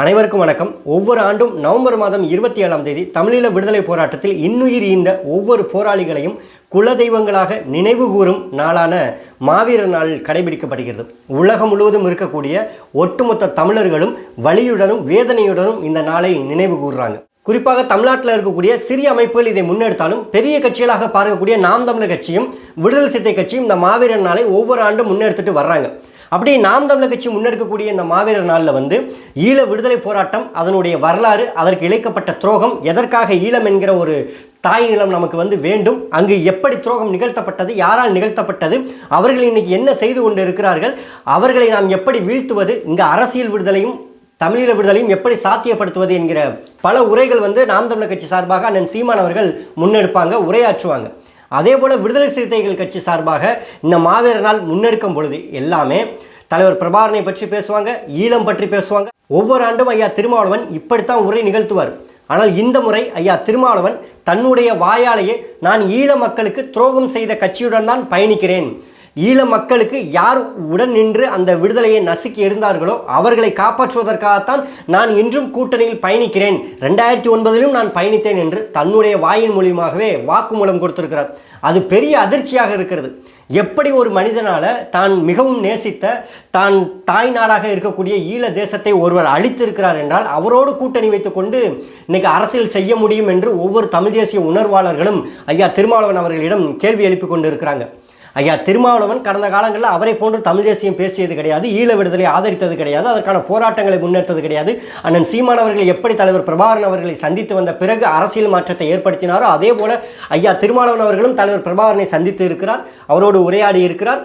அனைவருக்கும் வணக்கம். ஒவ்வொரு ஆண்டும் நவம்பர் மாதம் இருபத்தி ஏழாம் தேதி தமிழீழ விடுதலை போராட்டத்தில் இன்னுயிர் ஈந்த ஒவ்வொரு போராளிகளையும் குலதெய்வங்களாக நினைவு கூறும் நாளான மாவீரர் நாள் கடைபிடிக்கப்படுகிறது. உலகம் முழுவதும் இருக்கக்கூடிய ஒட்டுமொத்த தமிழர்களும் வலியுடனும் வேதனையுடனும் இந்த நாளை நினைவு கூறுறாங்க. குறிப்பாக தமிழ்நாட்டில் இருக்கக்கூடிய சிறிய அமைப்புகள் இதை முன்னெடுத்தாலும் பெரிய கட்சிகளாக பார்க்கக்கூடிய நாம் தமிழர் கட்சியும் விடுதலை சிறுத்தை கட்சியும் இந்த மாவீரர் நாளை ஒவ்வொரு ஆண்டும் முன்னெடுத்துட்டு வர்றாங்க. அப்படி நாம் தமிழர் கட்சி முன்னெடுக்கக்கூடிய இந்த மாவீரர் நாளில் வந்து ஈழ விடுதலை போராட்டம் அதனுடைய வரலாறு அதற்கு இழைக்கப்பட்ட துரோகம் எதற்காக ஈழம் என்கிற ஒரு தாய் நிலம் நமக்கு வந்து வேண்டும் அங்கு எப்படி துரோகம் நிகழ்த்தப்பட்டது யாரால் நிகழ்த்தப்பட்டது அவர்கள் இன்னைக்கு என்ன செய்து கொண்டு இருக்கிறார்கள் அவர்களை நாம் எப்படி வீழ்த்துவது இங்கு அரசியல் விடுதலையும் தமிழீழ விடுதலையும் எப்படி சாத்தியப்படுத்துவது என்கிற பல உரைகள் வந்து நாம் தமிழர் கட்சி சார்பாக அண்ணன் சீமான் அவர்கள் முன்னெடுப்பாங்க உரையாற்றுவாங்க. அதே போல் விடுதலை சிறுத்தைகள் கட்சி சார்பாக இந்த மாவீரர் நாள் முன்னெடுக்கும் பொழுது எல்லாமே தலைவர் பிரபாரனை பற்றி பேசுவாங்க ஈழம் பற்றி பேசுவாங்க. ஒவ்வொரு ஆண்டும் ஐயா திருமாவளவன் இப்படித்தான் உரை நிகழ்த்துவார். ஆனால் இந்த முறை ஐயா திருமாவளவன் தன்னுடைய வாயாலேயே நான் ஈழ மக்களுக்கு துரோகம் செய்த கட்சியுடன் தான் பயணிக்கிறேன். ஈழ மக்களுக்கு யார் உடன் நின்று அந்த விடுதலையை நசுக்கி இருந்தார்களோ அவர்களை காப்பாற்றுவதற்காகத்தான் நான் இன்றும் கூட்டணியில் பயணிக்கிறேன். ரெண்டாயிரத்தி ஒன்பதிலும் நான் பயணித்தேன் என்று தன்னுடைய வாயின் மூலியமாகவே வாக்குமூலம் கொடுத்திருக்கிறார். அது பெரிய அதிர்ச்சியாக இருக்கிறது. எப்படி ஒரு மனிதனால் தான் மிகவும் நேசித்த தான் தாய் நாடாக இருக்கக்கூடிய ஈழ தேசத்தை ஒருவர் அழித்திருக்கிறார் என்றால் அவரோடு கூட்டணி வைத்துக்கொண்டு இன்னைக்கு அரசியல் செய்ய முடியும் என்று ஒவ்வொரு தமிழ் தேசிய உணர்வாளர்களும் ஐயா திருமாவளவன் அவர்களிடம் கேள்வி எழுப்பி கொண்டு இருக்கிறாங்க ஐயா திருமாவளவன் கடந்த காலங்களில் அவரை போன்று தமிழ் தேசியம் பேசியது கிடையாது ஈழ விடுதலை ஆதரித்தது கிடையாது அதற்கான போராட்டங்களை முன்னெடுத்தது கிடையாது. அண்ணன் சீமான் அவர்கள் எப்படி தலைவர் பிரபாகரன் அவர்களை சந்தித்து வந்த பிறகு அரசியல் மாற்றத்தை ஏற்படுத்தினாரோ அதே போல ஐயா திருமாவளவன் அவர்களும் தலைவர் பிரபாகரனை சந்தித்து இருக்கிறார் அவரோடு உரையாடி இருக்கிறார்.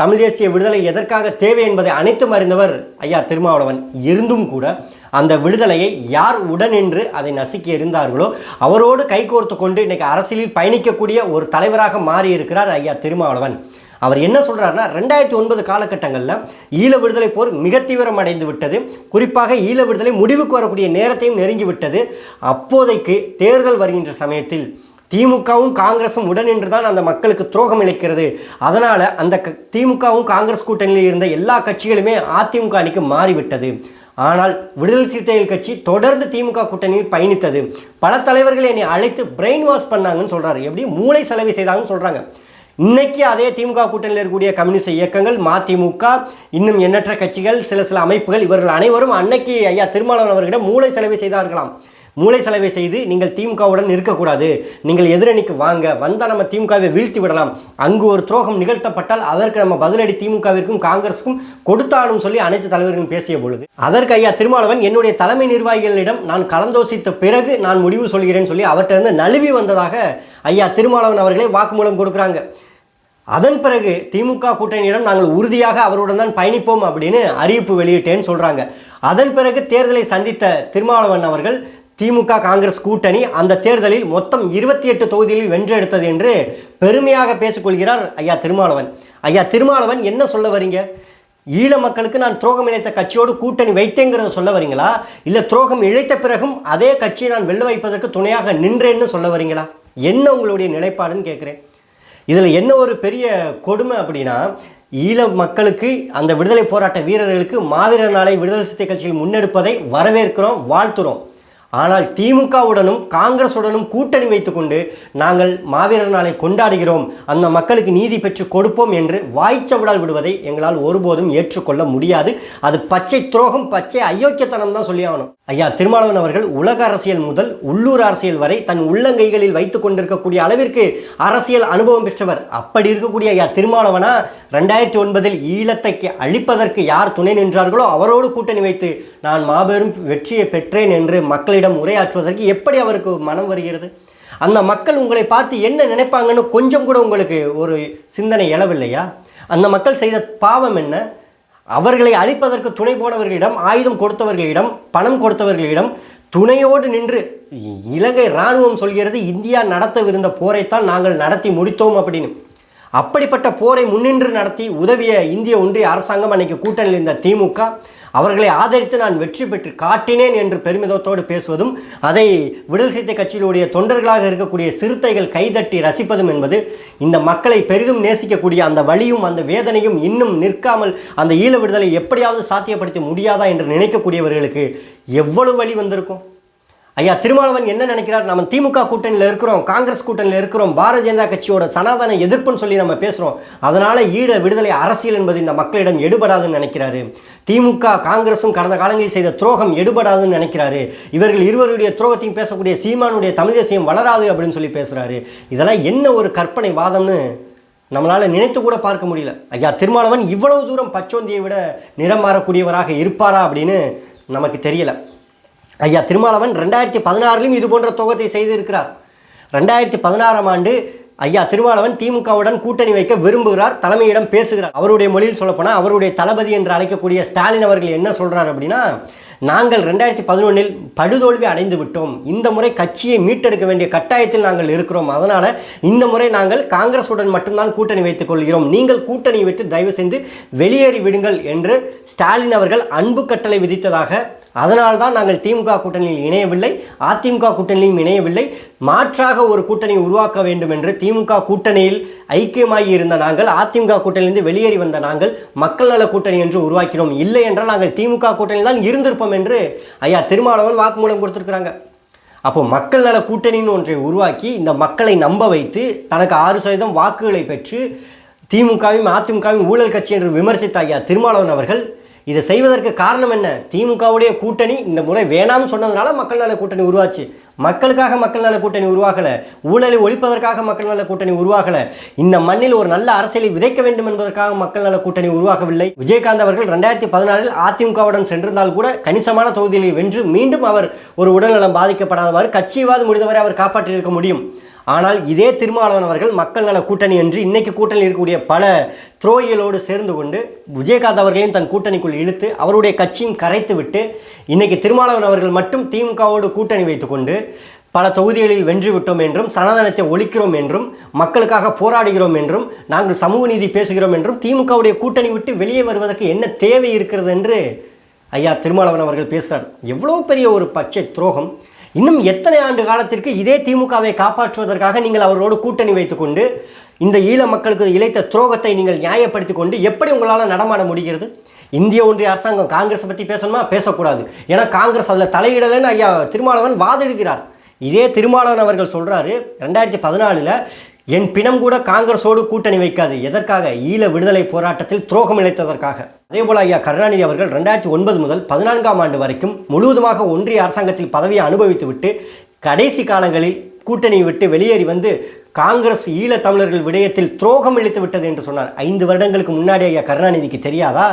தமிழ் தேசிய விடுதலை எதற்காக தேவை என்பதை அனைத்தும் அறிந்தவர் ஐயா திருமாவளவன். இருந்தும் கூட அந்த விடுதலையை யார் உடனின்று அதை நசுக்கி இருந்தார்களோ அவரோடு கைகோர்த்து கொண்டு இன்னைக்கு அரசியலில் பயணிக்கக்கூடிய ஒரு தலைவராக மாறி இருக்கிறார் ஐயா திருமாவளவன். அவர் என்ன சொல்கிறாருன்னா ரெண்டாயிரத்தி ஒன்பது காலகட்டங்களில் ஈழ விடுதலை போர் மிக தீவிரம் அடைந்து விட்டது. குறிப்பாக ஈழ விடுதலை முடிவுக்கு வரக்கூடிய நேரத்தையும் நெருங்கி விட்டது. அப்போதைக்கு தேர்தல் வருகின்ற சமயத்தில் திமுகவும் காங்கிரஸும் உடனின்று தான் அந்த மக்களுக்கு துரோகம் இழைக்கிறது. அதனால் அந்த க- திமுகவும் காங்கிரஸ் கூட்டணியில் இருந்த எல்லா கட்சிகளுமே அதிமுக அணிக்கு மாறிவிட்டது. ஆனால் விடுதலை சிறுத்தைகள் கட்சி தொடர்ந்து திமுக கூட்டணியில் பயணித்தது. பல தலைவர்கள் என்னை அழைத்து பிரெயின் வாஷ் பண்ணாங்கன்னு சொல்கிறாரு எப்படி? மூளை செலவு செய்தாங்கன்னு சொல்கிறாங்க இன்னைக்கு அதே திமுக கூட்டணியில் இருக்கக்கூடிய கம்யூனிஸ்ட் இயக்கங்கள் மதிமுக இன்னும் எண்ணற்ற கட்சிகள் சில சில அமைப்புகள் இவர்கள் அனைவரும் அன்னைக்கு ஐயா திருமாவளவன் அவர்களிடம் மூளை செலவு செய்தார்களாம். மூளை செலவை செய்து நீங்கள் திமுகவுடன் இருக்கக்கூடாது நீங்கள் எதிரணிக்கு வாங்க. வந்தால் நம்ம திமுகவை வீழ்த்தி விடலாம். அங்கு ஒரு துரோகம் நிகழ்த்தப்பட்டால் அதற்கு நம்ம பதிலடி திமுகவிற்கும் காங்கிரஸுக்கும் கொடுத்தாலும் சொல்லி அனைத்து தலைவர்களும் பேசிய பொழுது அதற்கு ஐயா திருமாவளவன் என்னுடைய தலைமை நிர்வாகிகளிடம் நான் கலந்தோசித்த பிறகு நான் முடிவு சொல்கிறேன்னு சொல்லி அவற்றிலிருந்து நழுவி வந்ததாக ஐயா திருமாவளவன் அவர்களே வாக்குமூலம் கொடுக்குறாங்க. அதன் பிறகு திமுக கூட்டணியிடம் நாங்கள் உறுதியாக அவருடன் தான் பயணிப்போம் அப்படின்னு அறிவிப்பு வெளியிட்டேன்னு சொல்கிறாங்க அதன் பிறகு தேர்தலை சந்தித்த திருமாவளவன் அவர்கள் திமுக காங்கிரஸ் கூட்டணி அந்த தேர்தலில் மொத்தம் இருபத்தி எட்டு தொகுதிகளில் வென்றெடுத்தது என்று பெருமையாக பேசிக்கொள்கிறார் ஐயா திருமாவளவன். ஐயா திருமாவளவன் என்ன சொல்ல வரீங்க? ஈழ மக்களுக்கு நான் துரோகம் இழைத்த கட்சியோடு கூட்டணி வைத்தேங்கிறத சொல்ல வரீங்களா? இல்லை துரோகம் இழைத்த பிறகும் அதே கட்சியை நான் வெல்ல வைப்பதற்கு துணையாக நின்றேன்னு சொல்ல வரீங்களா? என்ன உங்களுடைய நிலைப்பாடுன்னு கேட்குறேன் இதில் என்ன ஒரு பெரிய கொடுமை அப்படின்னா ஈழ மக்களுக்கு அந்த விடுதலை போராட்ட வீரர்களுக்கு மாவீரர் நாளை விடுதலை சிறுத்தை கட்சியில் முன்னெடுப்பதை வரவேற்கிறோம் வாழ்த்துறோம். ஆனால் திமுகவுடனும் காங்கிரசுடனும் கூட்டணி வைத்துக்கொண்டு நாங்கள் மாவீரர் நாளை கொண்டாடுகிறோம். அந்த மக்களுக்கு நீதி பெற்று கொடுப்போம் என்று வாய்ச்சவிடால் விடுவதை எங்களால் ஒருபோதும் ஏற்றுக்கொள்ள முடியாது. அது பச்சை துரோகம் பச்சை அயோக்கியத்தனம் தான் சொல்லி ஆகணும் ஐயா திருமாவளவன் அவர்கள் உலக அரசியல் முதல் உள்ளூர் அரசியல் வரை தன் உள்ளங்கைகளில் வைத்து கொண்டிருக்கக்கூடிய அளவிற்கு அரசியல் அனுபவம் பெற்றவர். அப்படி இருக்கக்கூடிய ஐயா திருமாவளவனா ரெண்டாயிரத்தி ஒன்பதில் ஈழத்தை அழிப்பதற்கு யார் துணை நின்றார்களோ அவரோடு கூட்டணி வைத்து நான் மாபெரும் வெற்றியை பெற்றேன் என்று மக்களிடம் உரையாற்றுவதற்கு எப்படி அவருக்கு மனம் வருகிறது? அந்த மக்கள் உங்களை பார்த்து என்ன நினைப்பாங்கன்னு கொஞ்சம் கூட உங்களுக்கு ஒரு சிந்தனை எழவில்லையா? அந்த மக்கள் செய்த பாவம் என்ன? அவர்களை அழிப்பதற்கு துணை போனவர்களிடம் ஆயுதம் கொடுத்தவர்களிடம் பணம் கொடுத்தவர்களிடம் துணையோடு நின்று இலங்கை இராணுவம் சொல்கிறது இந்தியா நடத்தவிருந்த போரைத்தான் நாங்கள் நடத்தி முடித்தோம் அப்படின்னு. அப்படிப்பட்ட போரை முன்னின்று நடத்தி உதவிய இந்திய ஒன்றிய அரசாங்கம் அன்னைக்கு கூட்டணியில் இருந்த திமுக அவர்களை ஆதரித்து நான் வெற்றி பெற்று காட்டினேன் என்று பெருமிதத்தோடு பேசுவதும் அதை விடுதலை சிறுத்தை கட்சியிலுடைய தொண்டர்களாக இருக்கக்கூடிய சிறுத்தைகள் கைதட்டி ரசிப்பதும் என்பது இந்த மக்களை பெரிதும் நேசிக்கக்கூடிய அந்த வழியும் அந்த வேதனையும் இன்னும் நிற்காமல் அந்த ஈழ விடுதலை எப்படியாவது சாத்தியப்படுத்த முடியாதா என்று நினைக்கக்கூடியவர்களுக்கு எவ்வளவு வழி வந்திருக்கும்? ஐயா திருமாவளவன் என்ன நினைக்கிறார்? நம்ம திமுக கூட்டணியில் இருக்கிறோம் காங்கிரஸ் கூட்டணியில் இருக்கிறோம் பாரதிய ஜனதா கட்சியோட சனாதன எதிர்ப்புன்னு சொல்லி நம்ம பேசுகிறோம் அதனால் ஈழ விடுதலை அரசியல் என்பது இந்த மக்களிடம் எடுபடாதுன்னு நினைக்கிறாரு. திமுக காங்கிரஸும் கடந்த காலங்களில் செய்த துரோகம் எடுபடாதுன்னு நினைக்கிறாரு. இவர்கள் இருவருடைய துரோகத்தையும் பேசக்கூடிய சீமானுடைய தமிழ் தேசியம் வளராது அப்படின்னு சொல்லி பேசுகிறாரு இதெல்லாம் என்ன ஒரு கற்பனை வாதம்னு நம்மளால் நினைத்து கூட பார்க்க முடியல. ஐயா திருமாவளவன் இவ்வளவு தூரம் பச்சோந்தியை விட நிறம் மாறக்கூடியவராக இருப்பாரா அப்படின்னு நமக்கு தெரியலை. ஐயா திருமாவளவன் ரெண்டாயிரத்தி பதினாறிலும் இது போன்ற தொகத்தை செய்திருக்கிறார். ரெண்டாயிரத்தி பதினாறாம் ஆண்டு ஐயா திருமாவளவன் திமுகவுடன் கூட்டணி வைக்க விரும்புகிறார் தலைமையிடம் பேசுகிறார். அவருடைய மொழியில் சொல்லப்போனால் அவருடைய தளபதி என்று அழைக்கக்கூடிய ஸ்டாலின் அவர்கள் என்ன சொல்கிறார் அப்படின்னா நாங்கள் ரெண்டாயிரத்தி பதினொன்றில் படுதோல்வி அடைந்து விட்டோம். இந்த முறை கட்சியை மீட்டெடுக்க வேண்டிய கட்டாயத்தில் நாங்கள் இருக்கிறோம். அதனால் இந்த முறை நாங்கள் காங்கிரஸுடன் மட்டும்தான் கூட்டணி வைத்துக் கொள்கிறோம். நீங்கள் கூட்டணி விட்டு தயவு செய்து வெளியேறி விடுங்கள் என்று ஸ்டாலின் அவர்கள் அன்பு கட்டளை விதித்ததாக அதனால்தான் நாங்கள் திமுக கூட்டணியில் இணையவில்லை அதிமுக கூட்டணியிலும் இணையவில்லை. மாற்றாக ஒரு கூட்டணி உருவாக்க வேண்டும் என்று திமுக கூட்டணியில் ஐக்கியமாகி இருந்த நாங்கள் அதிமுக கூட்டணியிலிருந்து வெளியேறி வந்த நாங்கள் மக்கள் நல கூட்டணி என்று உருவாக்கினோம். இல்லை என்றால் நாங்கள் திமுக கூட்டணியில் தான் இருந்திருப்போம் என்று ஐயா திருமாவளவன் வாக்குமூலம் கொடுத்துருக்குறாங்க. அப்போ மக்கள் நல கூட்டணின்னு ஒன்றை உருவாக்கி இந்த மக்களை நம்ப வைத்து தனக்கு ஆறு சதவீதம் வாக்குகளை பெற்று திமுகவையும் அதிமுகவையும் ஊழல் கட்சி என்று விமர்சித்த ஐயா திருமாவளவன் அவர்கள் இதை செய்வதற்கு காரணம் என்ன? திமுகவுடைய கூட்டணி இந்த முறை வேணாம்னு சொன்னதுனால மக்கள் நல கூட்டணி உருவாச்சு. மக்களுக்காக மக்கள் நல கூட்டணி உருவாகலை. ஊழலை ஒழிப்பதற்காக மக்கள் நல கூட்டணி உருவாகலை. இந்த மண்ணில் ஒரு நல்ல அரசியலை விதைக்க வேண்டும் என்பதற்காக மக்கள் நல கூட்டணி உருவாகவில்லை. விஜயகாந்த் அவர்கள் ரெண்டாயிரத்தி பதினாறில் அதிமுகவுடன் சென்றிருந்தால் கூட கணிசமான தொகுதிகளை வென்று மீண்டும் அவர் ஒரு உடல்நலம் பாதிக்கப்படாதவாறு கட்சிவாது முடிந்தவரை அவர் காப்பாற்றியிருக்க முடியும். ஆனால் இதே திருமாவளவன் அவர்கள் மக்கள் நல கூட்டணி என்று இன்னைக்கு கூட்டணி இருக்கக்கூடிய பல துரோகிகளோடு சேர்ந்து கொண்டு விஜயகாந்த் அவர்களையும் தன் கூட்டணிக்குள் இழுத்து அவருடைய கட்சியும் கரைத்து விட்டு இன்னைக்கு திருமாவளவன் அவர்கள் மட்டும் திமுகவோடு கூட்டணி வைத்துக்கொண்டு பல தொகுதிகளில் வென்று விட்டோம் என்றும் சனாதனத்தை ஒழிக்கிறோம் என்றும் மக்களுக்காக போராடுகிறோம் என்றும் நாங்கள் சமூக நீதி பேசுகிறோம் என்றும் திமுகவுடைய கூட்டணி விட்டு வெளியே வருவதற்கு என்ன தேவை இருக்கிறது என்று ஐயா திருமாவளவன் அவர்கள் பேசுகிறார் எவ்வளோ பெரிய ஒரு பச்சை துரோகம். இன்னும் எத்தனை ஆண்டு காலத்திற்கு இதே திமுகவை காப்பாற்றுவதற்காக நீங்கள் அவரோடு கூட்டணி வைத்துக்கொண்டு இந்த ஈழ மக்களுக்கு இழைத்த துரோகத்தை நீங்கள் நியாயப்படுத்தி கொண்டு எப்படி உங்களால் நடமாட முடிகிறது? இந்திய ஒன்றிய அரசாங்கம் காங்கிரஸை பற்றி பேசணுமா? பேசக்கூடாது. ஏன்னா காங்கிரஸ் அதில் தலையிடலைன்னு ஐயா திருமாவளவன் வாதிடுகிறார். இதே திருமாவளவன் அவர்கள் சொல்கிறாரு ரெண்டாயிரத்தி பதினாலில் என் பிணம் கூட காங்கிரஸோடு கூட்டணி வைக்காது. எதற்காக? ஈழ விடுதலை போராட்டத்தில் துரோகம் இழைத்ததற்காக. அதேபோல் ஐயா கருணாநிதி அவர்கள் ரெண்டாயிரத்தி ஒன்பது முதல் பதினான்காம் ஆண்டு வரைக்கும் முழுவதுமாக ஒன்றிய அரசாங்கத்தில் பதவியை அனுபவித்துவிட்டு கடைசி காலங்களில் கூட்டணியை விட்டு வெளியேறி வந்து காங்கிரஸ் ஈழத் தமிழர்கள் விடயத்தில் துரோகம் இழைத்து விட்டது என்று சொன்னார். ஐந்து வருடங்களுக்கு முன்னாடி ஐயா கருணாநிதிக்கு தெரியாதா?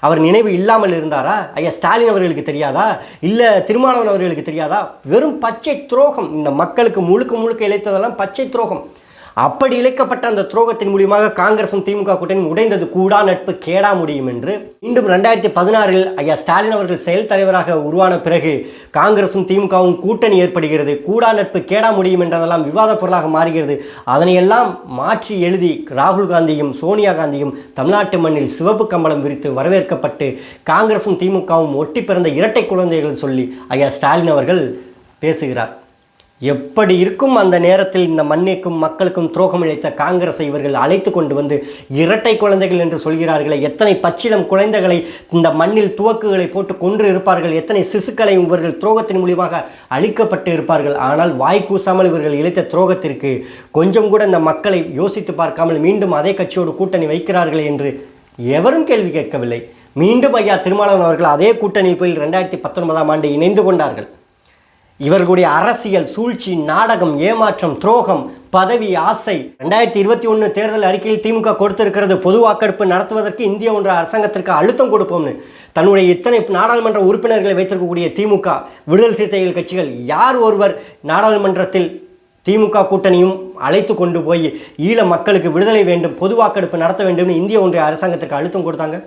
அவர் நினைவு இல்லாமல் இருந்தாரா? ஐயா ஸ்டாலின் அவர்களுக்கு தெரியாதா? இல்லை திருமாவளவன் அவர்களுக்கு தெரியாதா? வெறும் பச்சை துரோகம். இந்த மக்களுக்கு முழுக்க முழுக்க இழைத்ததெல்லாம் பச்சை துரோகம். அப்படி இழைக்கப்பட்ட அந்த துரோகத்தின் மூலியமாக காங்கிரசும் திமுக கூட்டணி உடைந்தது கூடா நட்பு கேடா முடியும் என்று. மீண்டும் ரெண்டாயிரத்தி பதினாறில் ஐயா ஸ்டாலின் அவர்கள் செயல் தலைவராக உருவான பிறகு காங்கிரசும் திமுகவும் கூட்டணி ஏற்படுகிறது. கூடா நட்பு கேடா முடியும் என்றதெல்லாம் விவாத பொருளாக மாறுகிறது. அதனையெல்லாம் மாற்றி எழுதி ராகுல் காந்தியும் சோனியா காந்தியும் தமிழ்நாட்டு மண்ணில் சிவப்பு கம்பளம் விரித்து வரவேற்கப்பட்டு காங்கிரசும் திமுகவும் ஒட்டி பிறந்த இரட்டை குழந்தைகள் சொல்லி ஐயா ஸ்டாலின் அவர்கள் பேசுகிறார். எப்படி இருக்கும் அந்த நேரத்தில் இந்த மண்ணிற்கும் மக்களுக்கும் துரோகம் இழைத்த காங்கிரஸை இவர்கள் அழைத்து கொண்டு வந்து இரட்டை குழந்தைகள் என்று சொல்கிறார்களே எத்தனை பச்சிலம் குழந்தைகளை இந்த மண்ணில் துவக்குகளை போட்டு கொன்று இருப்பார்கள் எத்தனை சிசுக்களை இவர்கள் துரோகத்தின் மூலியமாக அழிக்கப்பட்டு இருப்பார்கள். ஆனால் வாய் கூசாமல் இவர்கள் இழைத்த துரோகத்திற்கு கொஞ்சம் கூட இந்த மக்களை யோசித்து பார்க்காமல் மீண்டும் அதே கட்சியோடு கூட்டணி வைக்கிறார்கள் என்று எவரும் கேள்வி கேட்கவில்லை. மீண்டும் ஐயா திருமாவளவன் அவர்கள் அதே கூட்டணியில் போய் ரெண்டாயிரத்தி பத்தொன்பதாம் ஆண்டு இணைந்து கொண்டார்கள். இவர்களுடைய அரசியல் சூழ்ச்சி நாடகம் ஏமாற்றம் துரோகம் பதவி ஆசை. ரெண்டாயிரத்தி இருபத்தி ஒன்று தேர்தல் அறிக்கையில் திமுக கொடுத்திருக்கிறது பொது வாக்கெடுப்பு நடத்துவதற்கு இந்திய ஒன்ற அரசாங்கத்திற்கு அழுத்தம் கொடுப்போம்னு. தன்னுடைய இத்தனை நாடாளுமன்ற உறுப்பினர்களை வைத்திருக்கக்கூடிய திமுக விடுதலை சிறுத்தைகள் கட்சிகள் யார் ஒருவர் நாடாளுமன்றத்தில் திமுக கூட்டணியும் அழைத்து கொண்டு போய் ஈழ மக்களுக்கு விடுதலை வேண்டும் பொது வாக்கெடுப்பு நடத்த வேண்டும்னு இந்திய ஒன்றிய அரசாங்கத்திற்கு அழுத்தம் கொடுத்தாங்க?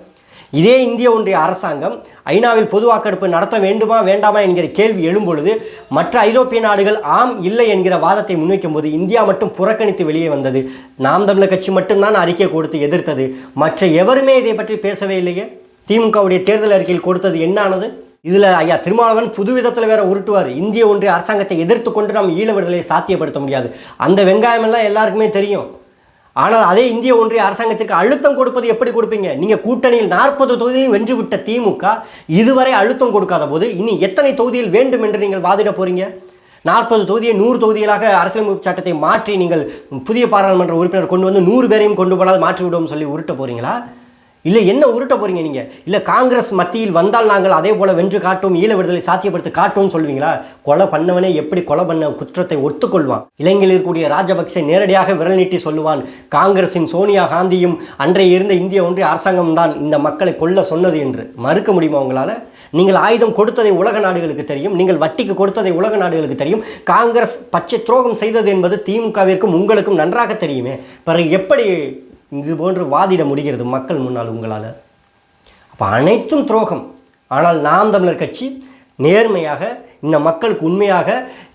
இதே இந்திய ஒன்றிய அரசாங்கம் ஐநாவில் பொது வாக்கெடுப்பு நடத்த வேண்டுமா வேண்டாமா என்கிற கேள்வி எழும்பொழுது மற்ற ஐரோப்பிய நாடுகள் ஆம் இல்லை என்கிற வாதத்தை முன்வைக்கும் போது இந்தியா மட்டும் புறக்கணித்து வெளியே வந்தது. நாம் தமிழர் கட்சி மட்டும்தான் அறிக்கை கொடுத்து எதிர்த்தது. மற்ற எவருமே இதை பற்றி பேசவே இல்லையே? திமுகவுடைய தேர்தல் அறிக்கையில் கொடுத்தது என்னானது? இதில் ஐயா திருமாவளவன் புது விதத்தில் வேற உருட்டுவார். இந்திய ஒன்றிய அரசாங்கத்தை எதிர்த்து கொண்டு நாம் ஈழ விடுதலை சாத்தியப்படுத்த முடியாது. அந்த வெங்காயமெல்லாம் எல்லாருக்குமே தெரியும். ஆனால் அதே இந்திய ஒன்றிய அரசாங்கத்திற்கு அழுத்தம் கொடுப்பது எப்படி கொடுப்பீங்க? நீங்கள் கூட்டணியில் நாற்பது தொகுதியில் வென்றுவிட்ட திமுக இதுவரை அழுத்தம் கொடுக்காத போது இனி எத்தனை தொகுதியில் வேண்டும் என்று நீங்கள் வாதிட போறீங்க? நாற்பது தொகுதியை நூறு தொகுதிகளாக அரசியலமைப்பு சட்டத்தை மாற்றி நீங்கள் புதிய பாராளுமன்ற உறுப்பினர் கொண்டு வந்து நூறு பேரையும் கொண்டு போனால் மாற்றி விடுவோம் சொல்லி உருட்ட போறீங்களா? இல்லை என்ன உருட்ட போகிறீங்க நீங்கள் இல்லை காங்கிரஸ் மத்தியில் வந்தால் நாங்கள் அதே போல் வென்று காட்டும் ஈழ விடுதலை சாத்தியப்படுத்தி காட்டும்னு சொல்லுவீங்களா? கொலை பண்ணவனே எப்படி கொலை பண்ண குற்றத்தை ஒத்துக்கொள்வான்? இலங்கையில் இருக்கக்கூடிய ராஜபக்சே நேரடியாக விரல் நீட்டி சொல்லுவான் காங்கிரஸின் சோனியா காந்தியும் அன்றைய இருந்த இந்திய ஒன்றிய அரசாங்கம் தான் இந்த மக்களை கொல்ல சொன்னது என்று. மறுக்க முடியுமா உங்களால்? நீங்கள் ஆயுதம் கொடுத்ததை உலக நாடுகளுக்கு தெரியும் நீங்கள் வட்டிக்கு கொடுத்ததை உலக நாடுகளுக்கு தெரியும் காங்கிரஸ் பச்சை துரோகம் செய்தது என்பது திமுகவிற்கும் உங்களுக்கும் நன்றாக தெரியுமே. பிறகு எப்படி இது போன்று வாதிட முடிகிறது மக்கள் முன்னால் உங்களால். அப்போ அனைத்தும் துரோகம். ஆனால் நாம் தமிழர் கட்சி நேர்மையாக இந்த மக்களுக்கு உண்மையாக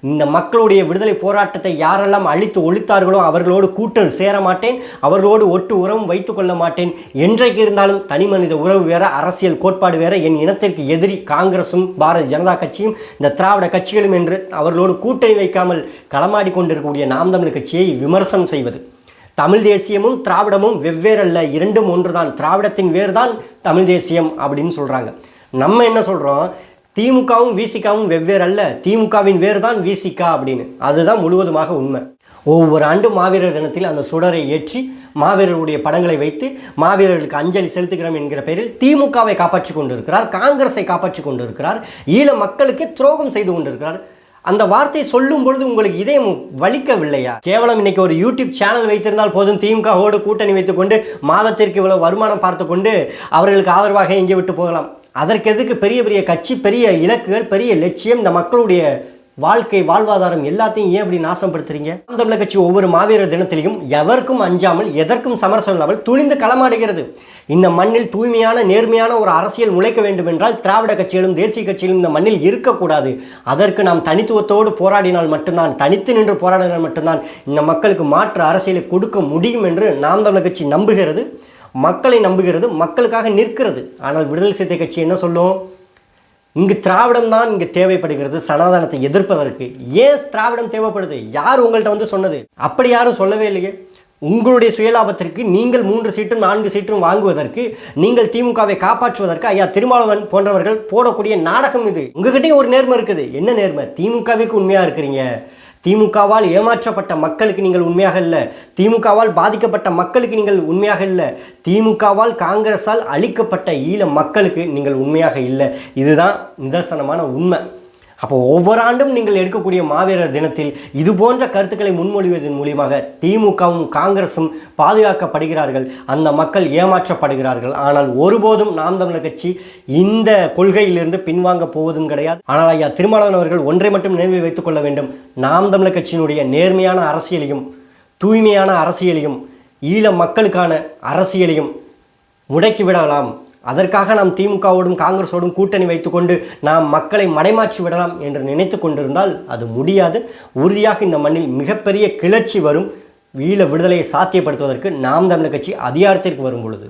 இந்த மக்களுடைய விடுதலை போராட்டத்தை யாரெல்லாம் அழித்து ஒழித்தார்களோ அவர்களோடு கூட்டல் சேர மாட்டேன் அவர்களோடு ஒட்டு உறவும் வைத்துக்கொள்ள மாட்டேன். என்றைக்கு இருந்தாலும் தனி மனித உறவு வேற அரசியல் கோட்பாடு வேற என் இனத்திற்கு எதிரி காங்கிரசும் பாரதிய ஜனதா கட்சியும் இந்த திராவிட கட்சிகளும் என்று அவர்களோடு கூட்டணி வைக்காமல் களமாடி கொண்டிருக்கக்கூடிய நாம் தமிழர் கட்சியை விமர்சனம் செய்வது. தமிழ் தேசியமும் திராவிடமும் வெவ்வேறல்ல. இரண்டும் ஒன்றுதான். திராவிடத்தின் வேறுதான் தமிழ் தேசியம் அப்படின்னு சொல்கிறாங்க நம்ம என்ன சொல்கிறோம் திமுகவும் விசிகாவும் வெவ்வேறு அல்ல திமுகவின் வேறு தான் விசிகா அப்படின்னு. அதுதான் முழுவதுமாக உண்மை. ஒவ்வொரு ஆண்டும் மாவீரர் தினத்தில் அந்த சுடரை ஏற்றி மாவீரருடைய படங்களை வைத்து மாவீரர்களுக்கு அஞ்சலி செலுத்துகிறோம் என்கிற பெயரில் திமுகவை காப்பாற்றி கொண்டிருக்கிறார். காங்கிரஸை காப்பாற்றி கொண்டிருக்கிறார். ஈழ மக்களுக்கு துரோகம் செய்து கொண்டிருக்கிறார். அந்த வார்த்தை சொல்லும் பொழுது உங்களுக்கு இதயம் வலிக்கவில்லையா? கேவலம் இன்னைக்கு ஒரு யூடியூப் சேனல் வைத்திருந்தால் போதும். திமுகவோடு கூட்டணி வைத்துக்கொண்டு மாதத்திற்கு இவ்வளவு வருமானம் பார்த்து கொண்டு அவர்களுக்கு ஆதரவாக எங்கே விட்டு போகலாம். அதற்கு எதுக்கு பெரிய பெரிய கட்சி பெரிய இலக்குகள் பெரிய லட்சியம்? இந்த மக்களுடைய வாழ்க்கை வாழ்வாதாரம் எல்லாத்தையும் ஏன் அப்படி நாசப்படுத்துறீங்க? அந்த கட்சி ஒவ்வொரு மாவீரர் தினத்திலையும் எவருக்கும் அஞ்சாமல் எதற்கும் சமரசம் இல்லாமல் துணிந்து களமாடுகிறது. இந்த மண்ணில் தூய்மையான நேர்மையான ஒரு அரசியல் முளைக்க வேண்டும் என்றால் திராவிட கட்சிகளும் தேசிய கட்சிகளும் இந்த மண்ணில் இருக்கக்கூடாது. அதற்கு நாம் தனித்துவத்தோடு போராடினால் மட்டும்தான் தனித்து நின்று போராடினால் மட்டும்தான் இந்த மக்களுக்கு மாற்று அரசியலை கொடுக்க முடியும் என்று நாம் தமிழர் கட்சி நம்புகிறது மக்களை நம்புகிறது மக்களுக்காக நிற்கிறது. ஆனால் விடுதலை சிறுத்தை கட்சி என்ன சொல்லும்? இங்கு திராவிடம் தான் இங்கு தேவைப்படுகிறது சனாதனத்தை எதிர்ப்பதற்கு. ஏன் திராவிடம் தேவைப்படுது? யார் உங்கள்கிட்ட வந்து சொன்னது? அப்படி யாரும் சொல்லவே இல்லையே. உங்களுடைய சுயலாபத்திற்கு நீங்கள் மூன்று சீட்டும் நான்கு சீட்டும் வாங்குவதற்கு நீங்கள் திமுகவை காப்பாற்றுவதற்கு ஐயா திருமாவளவன் போன்றவர்கள் போடக்கூடிய நாடகம் இது. உங்ககிட்டயும் ஒரு நேர்மை இருக்குது. என்ன நேர்மை? திமுகவிற்கு உண்மையாக இருக்கிறீங்க? திமுகவால் ஏமாற்றப்பட்ட மக்களுக்கு நீங்கள் உண்மையாக இல்லை. திமுகவால் பாதிக்கப்பட்ட மக்களுக்கு நீங்கள் உண்மையாக இல்லை. திமுகவால் காங்கிரஸால் அழிக்கப்பட்ட ஈழ மக்களுக்கு நீங்கள் உண்மையாக இல்லை. இதுதான் நிதர்சனமான உண்மை. அப்போ ஒவ்வொரு ஆண்டும் நீங்கள் எடுக்கக்கூடிய மாவீரர் தினத்தில் இது போன்ற கருத்துக்களை முன்மொழிவதன் மூலியமாக திமுகவும் காங்கிரஸும் பாதுகாக்கப்படுகிறார்கள். அந்த மக்கள் ஏமாற்றப்படுகிறார்கள். ஆனால் ஒருபோதும் நாம் தமிழர் கட்சி இந்த கொள்கையிலிருந்து பின்வாங்க போவதும் கிடையாது. ஆனால் ஐயா திருமாவளவன் அவர்கள் ஒன்றை மட்டும் நினைவில் வைத்துக் கொள்ள வேண்டும். நாம் தமிழர் கட்சியினுடைய நேர்மையான அரசியலையும் தூய்மையான அரசியலையும் ஈழ மக்களுக்கான அரசியலையும் முடக்கிவிடலாம் அதற்காக நாம் திமுகவோடும் காங்கிரஸோடும் கூட்டணி வைத்துக்கொண்டு நாம் மக்களை மடைமாற்றி விடலாம் என்று நினைத்து கொண்டிருந்தால் அது முடியாது. உறுதியாக இந்த மண்ணில் மிகப்பெரிய கிளர்ச்சி வரும். ஈழ விடுதலையை சாத்தியப்படுத்துவதற்கு நாம் தமிழர் கட்சி அதிகாரத்திற்கு வரும் பொழுது.